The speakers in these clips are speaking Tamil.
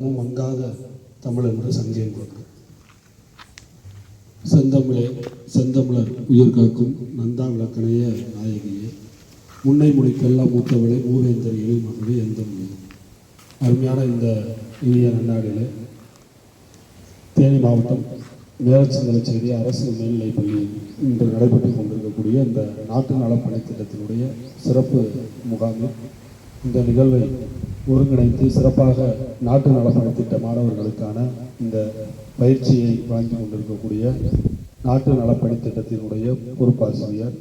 மங்காத தமிழ் என்று சங்கேன் கொண்டு செந்தமிழே செந்தமிழர் உயிர் காக்கும் நந்தா விளக்கணைய நாயகியே. முன்னை மொழிக்கெல்லாம் மூத்தவளே மூவேந்தரியில் மகளே எந்த மொழி அருமையான இந்த இனிய நன்னாடிலே தேனி மாவட்டம் மேலச்சந்திரச்சேரி அரசு மேல்நிலைப் பள்ளியில் இன்று நடைபெற்று கொண்டிருக்கக்கூடிய இந்த நாட்டு நலப்பணி திட்டத்தினுடைய சிறப்பு முகாமில் இந்த நிகழ்வை ஒருங்கிணைத்து சிறப்பாக நாட்டு நலப்பணி திட்ட மாணவர்களுக்கான இந்த பயிற்சியை வழங்கி கொண்டிருக்கக்கூடிய நாட்டு நலப்பணி திட்டத்தினுடைய பொறுப்பாசிரியர்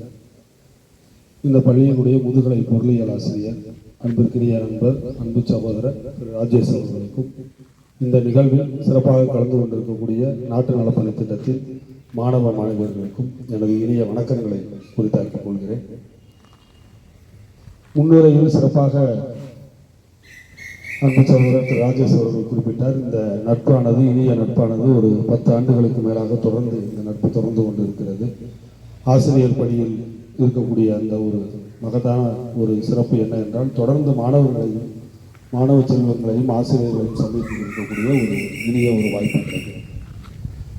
இந்த பள்ளியினுடைய முதுகலை பொருளியல் ஆசிரியர் அன்பிற்கினிய நண்பர் அன்பு சகோதரர் திரு ராஜேஷ் அவர்களுக்கும் இந்த நிகழ்வில் சிறப்பாக கலந்து கொண்டிருக்கக்கூடிய நாட்டு நலப்பணி திட்டத்தின் மாணவ மாணவர்களுக்கும் எனது இனிய வணக்கங்களை குறித்தாக்கிக் கொள்கிறேன். முன்னுரையில் சிறப்பாக அன்பு சகோதரர் ராஜேஷ் அவர்கள் குறிப்பிட்டார் இந்த நட்பானது இனிய நட்பானது ஒரு பத்து ஆண்டுகளுக்கு மேலாக தொடர்ந்து இந்த நட்பு தொடர்ந்து கொண்டு இருக்கிறது ஆசிரியர் பணியில் இருக்கக்கூடிய அந்த ஒரு மகத்தான ஒரு சிறப்பு என்ன என்றால் தொடர்ந்து மாணவர்களையும் மாணவ செல்வங்களையும் ஆசிரியர்களையும் சந்தித்து இருக்கக்கூடிய ஒரு இனிய ஒரு வாய்ப்பு இருக்குது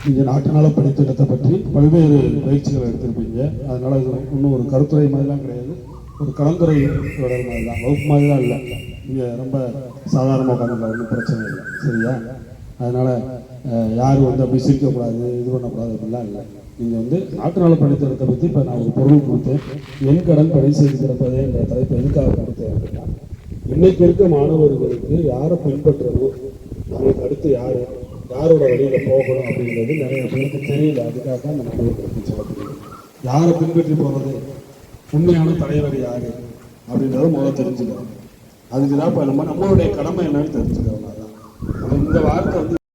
நீங்கள் நாட்டு நல படித்திட்டத்தை பற்றி பல்வேறு பயிற்சிகளை எடுத்திருப்பீங்க. அதனால இது இன்னும் ஒரு கருத்துரை மாதிரிலாம் கிடையாது. ஒரு கலந்துரை தொடர் மாதிரி தான் வகுப்பு மாதிரிலாம் இல்லை. நீங்கள் ரொம்ப சாதாரணமாக உட்காந்துக்கலாம் ஒன்றும் பிரச்சனை இல்லை. சரியா? அதனால் யாரும் வந்து அப்படி சிரிக்கக்கூடாது இது பண்ணக்கூடாது அப்படிலாம் இல்லை. நீங்கள் வந்து நாட்டு நல பணித்திறத்தை பற்றி இப்போ நான் ஒரு பொருள் கொடுத்தேன். என் கடன் பணி செய்து கிடப்பதே என்ற தலைப்பு எதுக்காக கொடுத்தேன் அப்படின்னா இன்னைக்கு இருக்க மாணவர்களுக்கு யாரை பின்பற்றணும் அவங்களுக்கு அடுத்து யார் யாரோட வழியில் போகணும் அப்படிங்கிறது நிறைய பேருக்கு தெரியல. அதுக்காக தான் நம்ம மாணவர்களுக்கு சொல்லப்படுது யாரை பின்பற்றி போகிறது உண்மையான தலைவர் யார்? அப்படின்றத முதல்ல தெரிஞ்சுக்கிறோம் அதுக்கு தான் இப்போ நம்ம நம்மளுடைய கடமை என்னன்னு தெரிஞ்சுக்கிறோம் இந்த வார்த்தை வந்து